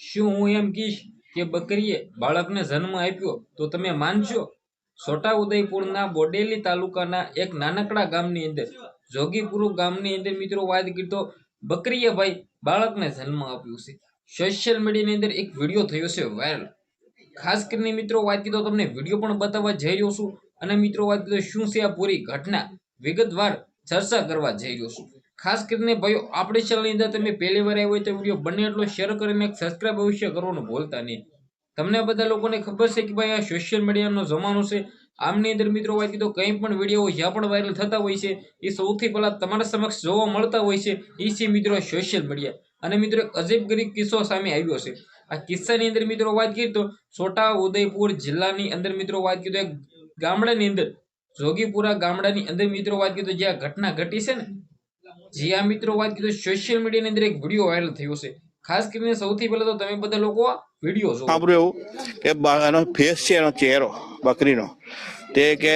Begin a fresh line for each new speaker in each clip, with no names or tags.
શું હું એમ કહીશ કે બકરીએ બાળકને જન્મ આપ્યો તો તમે માનશો? છોટા ઉદયપુરના બોડેલી તાલુકાના એક નાનકડા ગામની અંદર, જોગીપુર ગામની અંદર મિત્રો વાત કીધો બકરીએ ભાઈ બાળકને જન્મ આપ્યો છે. સોશિયલ મીડિયાની અંદર એક વીડિયો થયો છે વાયરલ ખાસ કરીને મિત્રો વાત કીધો તમને વીડિયો પણ બતાવવા જઈ રહ્યો છું અને મિત્રો વાત કીધો શું છે આ પૂરી ઘટના? વિગતવાર ચર્ચા કરવા જઈ રહ્યો છું. ખાસ કરીને ભાઈઓ, આપણી ચેનલની અંદર તમે પહેલી વાર આવ્યો હોય તો વીડિયો બને એટલો શેર કરીને સબસ્ક્રાઇબ અવશ્ય કરવાનું ભૂલતા નહીં. તમને બધા લોકોને ખબર છે કે ભાઈ આ સોશિયલ મીડિયાનો જમાનો છે. આમની અંદર મિત્રો વાત કીધો, કંઈ પણ વીડિયો જ્યાં પણ વાયરલ થતા હોય છે, એ સૌથી પહેલાં તમારા સમક્ષ જોવા મળતા હોય છે, એ છે મિત્રો સોશિયલ મીડિયા અને મિત્રો એક અજીબ ગરીબ કિસ્સો સામે આવ્યો છે. આ કિસ્સાની અંદર મિત્રો વાત કરીએ તો છોટા ઉદયપુર જિલ્લાની અંદર મિત્રો વાત તો એક ગામડાની અંદર, જોગીપુરા ગામડાની અંદર મિત્રો વાત કરીએ તો જે આ ઘટના ઘટી છે ને જે આ મિત્રો વાત કીધું સોશિયલ મીડિયાની અંદર એક વીડિયો વાયરલ થયો છે. ખાસ કરીને સૌથી પહેલા તો તમે બધા લોકો વીડિયો જો
સાંભળ્યું એવું કે એનો ફેસ છે એનો ચહેરો બકરીનો. તે કે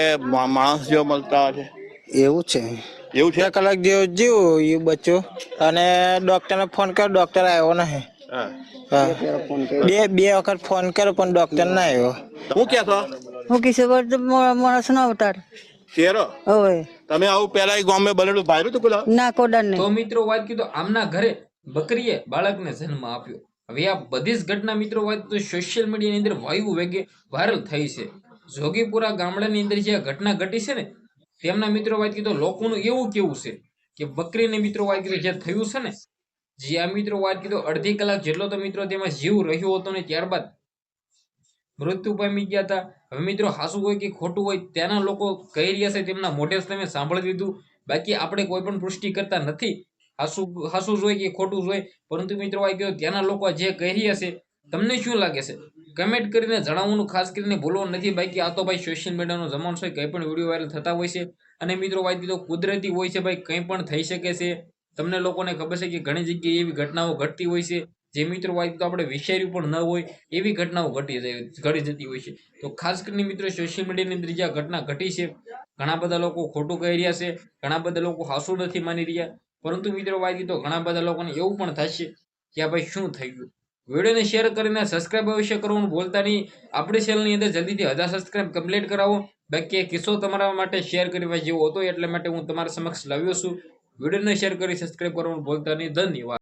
માણસ જેવો મળતા છે.
એવું છે.
એવું છે?
કલાક જેવું જીવ એ બચ્યો અને ડોક્ટરને ફોન કર્યો ડોક્ટર આવ્યો નહીં. બે બે વખત ફોન કર્યો પણ ડોક્ટર ના આવ્યો
હું કે છો?
હું કિશોર માણસ નો અવતાર
ચહેરો?
હોય
તમે આવું પેલા એ ગામમાં બનેલું ભાઈ તો પેલા?
ના કોડર
તો મિત્રો વાત કીધું આમના ઘરે બકરીએ બાળકને જન્મ આપ્યો. હવે આ બધી જ ઘટના મિત્રો વાત તો સોશિયલ મીડિયાની અંદર વાયુ વેગે વાયરલ થઈ છે. જોગીપુરા ગામડાની અંદર જે ઘટના ઘટી છે ને તેમના મિત્રો વાત કીધું લોકોનું એવું કેવું છે કે બકરીને મિત્રો વાત કીધું જે થયું છે ને જે આ મિત્રો વાત કીધું અડધી કલાક જેટલો તો મિત્રો તેમાં જીવ રહ્યો હતો ને ત્યારબાદ મૃત્યુ પામી ગયા હતા. હવે મિત્રો હાસું હોય કે ખોટું હોય ત્યાંના લોકો કહી રહ્યા છે તેમના મોઢે તમે સાંભળી લીધું. બાકી આપણે કોઈ પણ પુષ્ટિ કરતા નથી. હાસું હાસું જોઈએ કે ખોટું જોઈએ પરંતુ મિત્રો આ કહ્યું ત્યાંના લોકો જે કહી રહ્યા છે, તમને શું લાગે છે? કમેન્ટ કરીને જણાવવાનું ખાસ કરીને ભૂલવાનું નથી. બાકી આ તો ભાઈ સોશિયલ મીડિયાનો જમાનો છે. કંઈ પણ વીડિયો વાયરલ થતા હોય છે. અને મિત્રો વાત કીધું કુદરતી હોય છે ભાઈ, કંઈ પણ થઈ શકે છે. તમને લોકોને ખબર છે કે ઘણી જગ્યાએ એવી ઘટનાઓ ઘટતી હોય છે. જે મિત્રો હોય તો આપણે વિચાર્યું પણ ન હોય, એવી ઘટનાઓ ઘટી ઘટી જતી હોય છે. તો ખાસ કરીને મિત્રો સોશિયલ મીડિયાની અંદર જે ઘટના ઘટી છે, ઘણા બધા લોકો ખોટું કહી રહ્યા છે, ઘણા બધા લોકો હાસું નથી માની રહ્યા. પરંતુ મિત્રો વાંચી તો ઘણા બધા લોકોને એવું પણ થશે કે આ ભાઈ શું થઈ ગયું વિડીયોને શેર કરીને સબસ્ક્રાઇબ અવશ્ય કરવાનું ભૂલતા નહીં. આપણી ચેનલની અંદર જલ્દીથી હજાર સબસ્ક્રાઇબ કમ્પ્લીટ કરાવો. બાકી એ કિસ્સો તમારા માટે શેર કરવા જેવો હતો, એટલે માટે હું તમારા સમક્ષ લાવ્યો છું. વિડીયોને શેર કરી સબસ્ક્રાઇબ કરવાનું ભૂલતા નહીં. ધન્યવાદ.